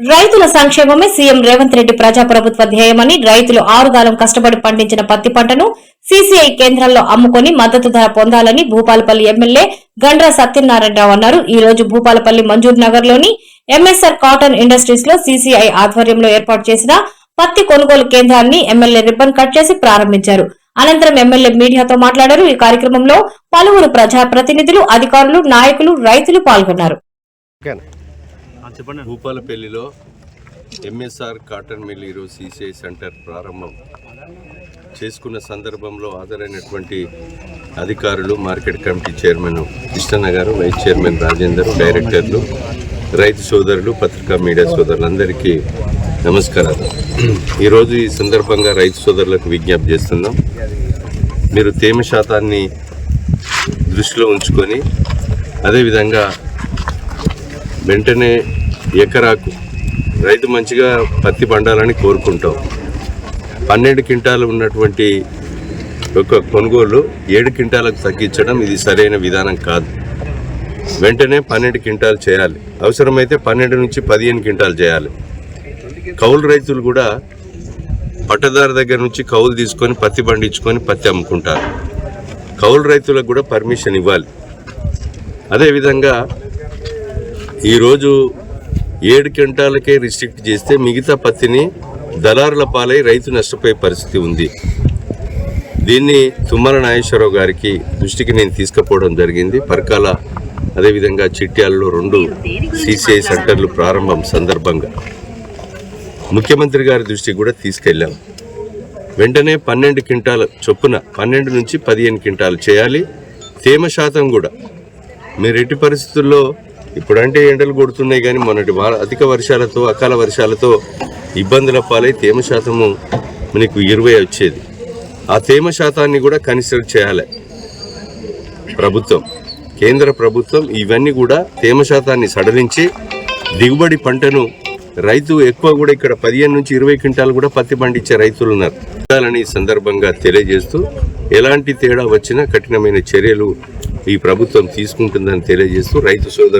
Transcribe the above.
రైతుల సంక్షేమమే సీఎం రేవంత్ రెడ్డి ప్రజాప్రభుత్వ ధ్యేయమని రైతులు ఆరుగాలం కష్టపడి పండించిన పత్తి పంటను సీసీఐ కేంద్రాల్లో అమ్ముకొని మద్దతు ధర పొందాలని భూపాలపల్లి ఎమ్మెల్యే గండ్ర సత్యనారాయణరావు అన్నారు. ఈ రోజు భూపాలపల్లి మంజూర్ నగర్లోని ఎంఎస్ఆర్ కాటన్ ఇండస్ట్రీస్లో సీసీఐ ఆధ్వర్యంలో ఏర్పాటు చేసిన పత్తి కొనుగోలు కేంద్రాన్ని ఎమ్మెల్యే రిబ్బన్ కట్ చేసి ప్రారంభించారు. అనంతరం ఎమ్మెల్యే మీడియాతో మాట్లాడారు. ఈ కార్యక్రమంలో పలువురు ప్రజాప్రతినిధులు అధికారులు నాయకులు రైతులు పాల్గొన్నారు. చెప్పండి. భూపాలపల్లిలో ఎంఎస్ఆర్ కాటన్ మిల్ ఈరోజు సిసిఐ సెంటర్ ప్రారంభం. చేసుకున్న సందర్భంలో హాజరైనటువంటి అధికారులు మార్కెట్ కమిటీ చైర్మన్ కృష్ణన్న గారు వైస్ చైర్మన్ రాజేందర్ డైరెక్టర్లు రైతు సోదరులు పత్రికా మీడియా సోదరులందరికీ నమస్కారాలు. ఈరోజు ఈ సందర్భంగా రైతు సోదరులకు విజ్ఞప్తి చేస్తున్నాం. మీరు తేమ శాతాన్ని దృష్టిలో ఉంచుకొని అదేవిధంగా వెంటనే ఎకరాకు రైతు మంచిగా పత్తి పండాలని కోరుకుంటాం. పన్నెండు క్వింటాలు ఉన్నటువంటి ఒక కొనుగోలు ఏడు క్వింటాలకు తగ్గించడం ఇది సరైన విధానం కాదు. వెంటనే పన్నెండు క్వింటాలు చేయాలి. అవసరమైతే పన్నెండు నుంచి పదిహేను క్వింటాలు చేయాలి. కౌలు రైతులు కూడా పట్టదారు దగ్గర నుంచి కౌలు తీసుకొని పత్తి పండించుకొని పత్తి అమ్ముకుంటారు. కౌలు రైతులకు కూడా పర్మిషన్ ఇవ్వాలి. అదేవిధంగా ఈరోజు ఏడు క్వింటాలకే రిస్ట్రిక్ట్ చేస్తే మిగతా పత్తిని దళారుల పాలై రైతు నష్టపోయే పరిస్థితి ఉంది. దీన్ని తుమ్మల నాగేశ్వరరావు గారికి దృష్టికి నేను తీసుకుపోవడం జరిగింది. పరకాల అదేవిధంగా చిట్యాలలో రెండు సిసిఐ సెంటర్లు ప్రారంభం సందర్భంగా ముఖ్యమంత్రి గారి దృష్టికి కూడా తీసుకెళ్ళాం. వెంటనే పన్నెండు క్వింటాల చొప్పున పన్నెండు నుంచి పదిహేను క్వింటాలు చేయాలి. తేమ శాతం కూడా. మీరు ఎట్టి పరిస్థితుల్లో ఇప్పుడంటే ఎండలు కొడుతున్నాయి కానీ మొన్నటి అధిక వర్షాలతో అకాల వర్షాలతో ఇబ్బందుల పాలై తేమ శాతము మనకు ఇరవై వచ్చేది. ఆ తేమ శాతాన్ని కూడా కన్సిడర్ చేయాలి. ప్రభుత్వం కేంద్ర ప్రభుత్వం ఇవన్నీ కూడా తేమ శాతాన్ని సడలించి దిగుబడి పంటను రైతు ఎక్కువ కూడా ఇక్కడ పదిహేను నుంచి ఇరవై క్వింటాలు కూడా పత్తి పండించే రైతులు ఉన్నారు. ఈ సందర్భంగా తెలియజేస్తూ ఎలాంటి తేడా వచ్చినా కఠినమైన చర్యలు ఈ ప్రభుత్వం తీసుకుంటుందని తెలియజేస్తూ రైతు సోదరు